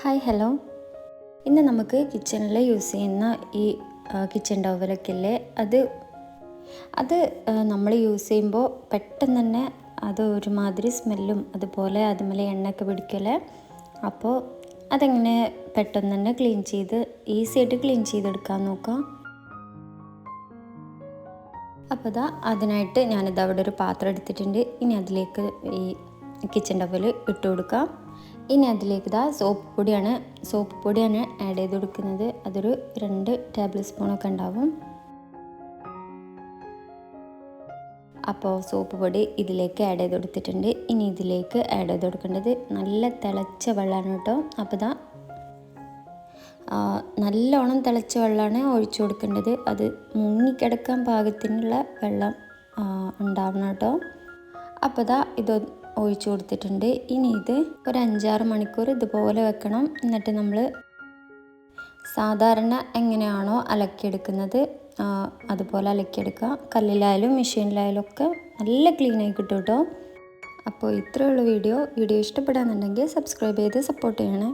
Hi hello ഇന്ന് നമുക്ക് കിച്ചണിൽ യൂസ് ചെയ്യുന്ന ഈ കിച്ചൺ ടവലൊക്കെ ഇല്ലേ? അത് അത് നമ്മൾ യൂസ് ചെയ്യുമ്പോൾ പെട്ടെന്ന് തന്നെ അത് ഒരുമാതിരി സ്മെല്ലും അതുപോലെ അതുമല്ല എണ്ണയൊക്കെ പിടിക്കല്ലേ അപ്പോൾ അതെങ്ങനെ പെട്ടെന്ന് തന്നെ ക്ലീൻ ചെയ്ത് ഈസി ആയിട്ട് ക്ലീൻ ചെയ്തെടുക്കാൻ നോക്കാം. അപ്പോൾ ഇതാ അതിനായിട്ട് ഞാനിത് അവിടെ ഒരു പാത്രം എടുത്തിട്ടുണ്ട്. ഇനി അതിലേക്ക് ഈ കിച്ചൺ ടവൽ ഇട്ട് കൊടുക്കാം. ഇനി അതിലേക്ക് ഇതാ സോപ്പ് പൊടിയാണ് സോപ്പ് പൊടിയാണ് ആഡ് ചെയ്ത് കൊടുക്കുന്നത്. അതൊരു രണ്ട് ടേബിൾ സ്പൂണൊക്കെ ഉണ്ടാവും. അപ്പോൾ സോപ്പ് പൊടി ഇതിലേക്ക് ആഡ് ചെയ്ത് കൊടുത്തിട്ടുണ്ട്. ഇനി ഇതിലേക്ക് ആഡ് ചെയ്ത് കൊടുക്കേണ്ടത് നല്ല തിളച്ച വെള്ളമാണ് കേട്ടോ. അപ്പോൾ ഇതാ നല്ലോണം തിളച്ച വെള്ളമാണ് ഒഴിച്ചു കൊടുക്കേണ്ടത്. അത് മുങ്ങിക്കിടക്കാൻ പാകത്തിനുള്ള വെള്ളം ഉണ്ടാവണം കേട്ടോ. അപ്പോൾ ഇതാ ഇത് ഒഴിച്ചു കൊടുത്തിട്ടുണ്ട്. ഇനി ഇത് ഒരു അഞ്ചാറ് മണിക്കൂർ ഇതുപോലെ വെക്കണം. എന്നിട്ട് നമ്മൾ സാധാരണ എങ്ങനെയാണോ അലക്കിയെടുക്കുന്നത് അതുപോലെ അലക്കിയെടുക്കുക. കല്ലിലായാലും മെഷീനിലായാലും ഒക്കെ നല്ല ക്ലീനായി കിട്ടും കേട്ടോ അപ്പോൾ ഇത്രയുള്ള വീഡിയോ. വീഡിയോ ഇഷ്ടപ്പെടാന്നുണ്ടെങ്കിൽ സബ്സ്ക്രൈബ് ചെയ്ത് സപ്പോർട്ട് ചെയ്യണേ.